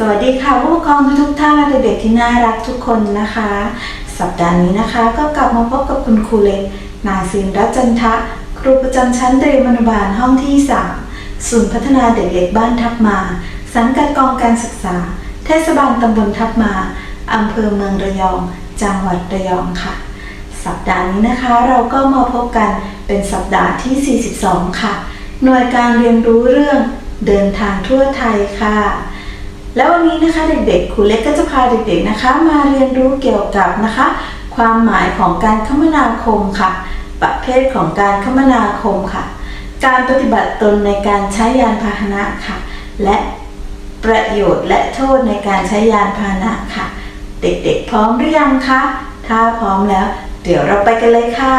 สวัสดีค่ะผู้ปกครองทุกท่านและเด็กๆที่น่ารักทุกคนนะคะ สัปดาห์นี้นะคะ ก็กลับมาพบกับคุณครูเล็กนายศินรัตน์จันทะ ครูประจำชั้นเตรียมอนุบาลห้องที่ 3 ศูนย์พัฒนาเด็กเล็กบ้านทับมา สังกัดกองการศึกษา เทศบาลตำบลทับมาอำเภอเมืองระยอง จังหวัดระยองค่ะ สัปดาห์นี้นะคะเราก็มาพบกันเป็นสัปดาห์ที่ 42 ค่ะ หน่วยการเรียนรู้เรื่องเดินทางทั่วไทยค่ะ แล้ววันนี้นะคะเด็กๆครูเล็กก็จะพาเด็กๆนะคะ มาเรียนรู้เกี่ยวกับนะคะ ความหมายของการคมนาคมค่ะ ประเภทของการคมนาคมค่ะ การปฏิบัติตนในการใช้ยานพาหนะค่ะ และประโยชน์และโทษในการใช้ยานพาหนะค่ะ เด็กๆ พร้อมหรือยังคะถ้าพร้อมแล้ว เดี๋ยวเราไปกันเลยค่ะ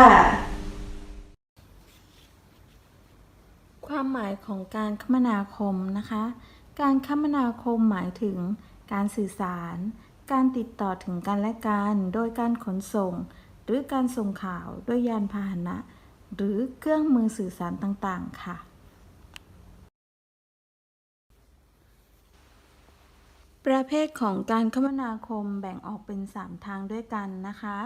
ความหมายของการคมนาคมนะคะ การคมนาคมหมายถึง การสื่อสาร การติดต่อถึงกันและกันโดยการขนส่ง หรือการส่งข่าวด้วยยานพาหนะ หรือเครื่องมือสื่อสารต่างๆ ค่ะ ประเภทของการคมนาคมแบ่งออกเป็น 3 ทางด้วยกันนะคะ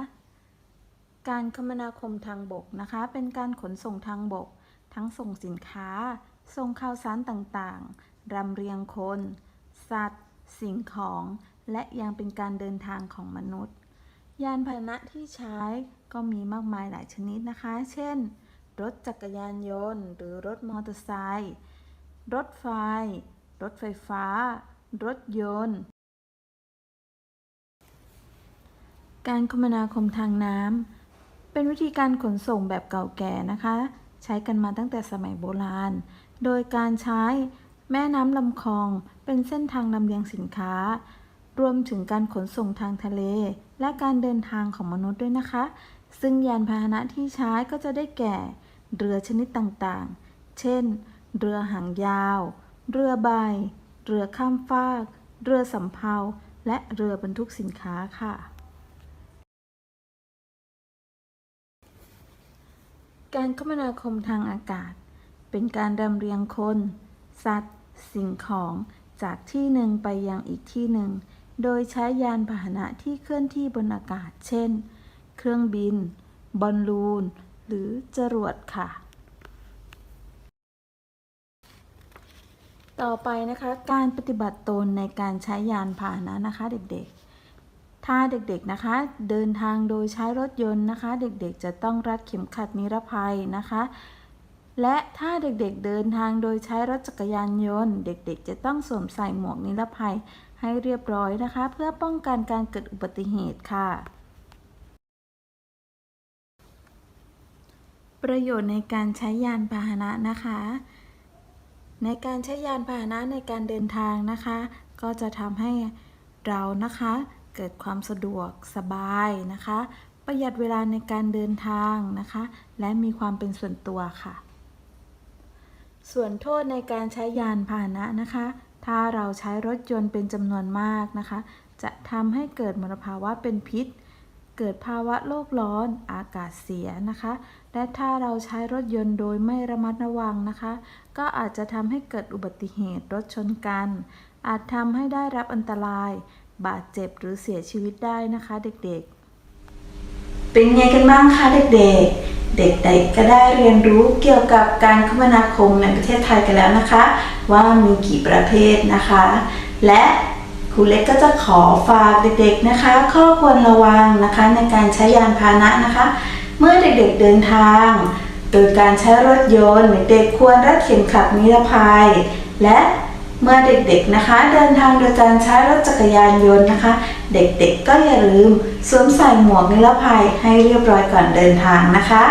การคมนาคมทางบกนะคะ เป็นการขนส่งทางบก ทั้งส่งสินค้า ส่งข่าวสารต่างๆ รำเรียงคน สัตว์ สิ่งของ และยังเป็นการเดินทางของมนุษย์ ยานพาหนะที่ใช้ก็มีมากมายหลายชนิดนะคะ เช่น รถจักรยานยนต์ หรือรถมอเตอร์ไซค์ รถไฟ รถไฟฟ้า รถยนต์ การคมนาคมทางน้ำ เป็นวิธีการขนส่งแบบเก่าแก่นะคะ ใช้กันมาตั้งแต่สมัยโบราณ โดยการใช้แม่น้ำลำคลองเป็นเส้นทางลำเลียงสินค้า รวมถึงการขนส่งทางทะเล และการเดินทางของมนุษย์ด้วยนะคะ ซึ่งยานพาหนะที่ใช้ก็จะได้แก่ เรือชนิดต่างๆ เช่น เรือหางยาว เรือใบ เรือข้ามฟาก เรือสำเภา และเรือบรรทุกสินค้าค่ะ การคมนาคมทางอากาศ เป็นการดำเรียงคน สัตว์ สิ่งของจากที่หนึ่งไปยังอีกที่หนึ่ง โดยใช้ยานพาหนะที่เคลื่อนที่บนอากาศ เช่น เครื่องบิน บอลลูน หรือจรวดค่ะ ต่อไปนะคะ การปฏิบัติตนในการใช้ยานพาหนะนะคะเด็กๆถ้าเด็กๆนะคะ เดินทางโดยใช้รถยนต์นะคะ เด็กๆจะต้องรัดเข็มขัดนิรภัยนะคะ และถ้าเด็กๆเดินทางโดยใช้รถจักรยานยนต์ เด็กๆ จะต้องสวมใส่หมวกนิรภัยให้เรียบร้อยนะคะ เพื่อป้องกันการเกิดอุบัติเหตุค่ะ ประโยชน์ในการใช้ยานพาหนะนะคะ ในการใช้ยานพาหนะในการเดินทางนะคะ ก็จะทำให้เรานะคะเกิดความสะดวกสบายนะคะ ประหยัดเวลาในการเดินทางนะคะ และมีความเป็นส่วนตัวค่ะ ส่วนโทษในการใช้ยานพาหนะนะคะ ถ้าเราใช้รถยนต์เป็นจำนวนมากนะคะ จะทำให้เกิดมลภาวะเป็นพิษ เกิดภาวะโลกร้อนอากาศเสียนะคะ และถ้าเราใช้รถยนต์โดยไม่ระมัดระวังนะคะ ก็อาจจะทำให้เกิดอุบัติเหตุรถชนกัน อาจทำให้ได้รับอันตราย บาดเจ็บหรือเสียชีวิตได้นะคะเด็กๆ เป็นไงกันบ้างคะเด็กๆ เด็กๆก็ได้เรียนรู้เกี่ยวกับการคมนาคมในประเทศไทยกันแล้วนะคะ ว่ามีกี่ประเภทนะคะ และครูเล็กก็จะขอฝากเด็กๆนะคะ ข้อควรระวังนะคะในการใช้ยานพาหนะนะคะ เมื่อเด็กๆเดินทาง โดยการใช้รถยนต์เด็กควรรัดเข็มขัดนิรภัย และ เมื่อเด็กๆนะคะ เดินทางโดยการใช้รถจักรยานยนต์นะคะ เด็กๆก็อย่าลืมสวมใส่หมวกนิรภัยให้เรียบร้อยก่อนเดินทางนะคะ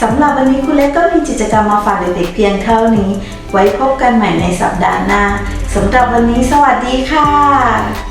สำหรับวันนี้คุณเล็กก็มีกิจกรรมมาฝากเด็กๆเพียงเท่านี้ ไว้พบกันใหม่ในสัปดาห์หน้าสำหรับวันนี้สวัสดีค่ะ